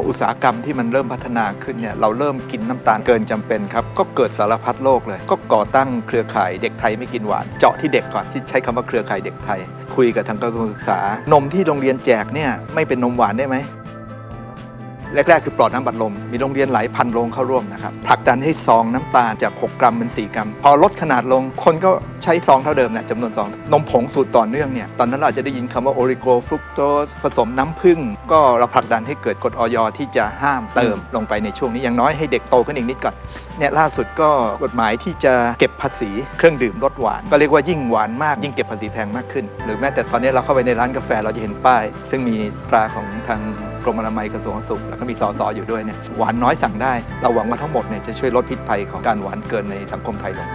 ของอุตสาหกรรมที่มันเริ่มพัฒนาขึ้นเนี่ยเราเริ่มกินน้ำตาลเกินจำเป็นครับก็เกิดสารพัดโรคเลย ก็ก่อตั้งเครือข่ายเด็กไทยไม่กินหวาน เจาะที่เด็กก่อนที่ใช้คำว่าเครือข่ายเด็กไทย คุยกับทางกระทรวงศึกษา นมที่โรงเรียนแจกเนี่ยไม่เป็นนมหวานได้ไหม แรก ๆ คือปลอดน้ำบัดลม มีโรงเรียนหลายพันโรงเข้าร่วมนะครับผลักดันให้ซองน้ำตาลจาก 6 กรัมเป็น 4 กรัม พอลดขนาดลงคนก็ใช้ซองเท่าเดิมนี่ยจำนวนซอง นมผงสูตรต่อเนื่องเนี่ยตอนนั้นเราจจะได้ยินคำว่าโอริโกฟรุกโตสผสมน้ำผึ้งก็เราผลักดันให้เกิดกฎออยที่จะห้ามเติมลงไปในช่วงนี้อย่างน้อยให้เด็กโตขึ้นอีกนิดก่อนเนี่ยล่าสุดก็กฎหมายที่จะเก็บภาษีเครื่องดื่มรสหวาน ก็เรียกว่ายิ่งหวานมากยิ่งเก็บภาษีแพงมากขึ้น หรือแม้แต่ตอนนี้เราเข้าไปในร้านกาแฟเราจะเห็นป้าย ซึ่งมีตราของทางกรมอนามัยกระทรวงสุข แล้วก็มีสสอยู่ด้วยเนี่ยหวานน้อยสั่งได้ เราหวังว่าทั้งหมดเนี่ยจะช่วยลดพิษภัยของการหวานเกินในสังคมไทยลง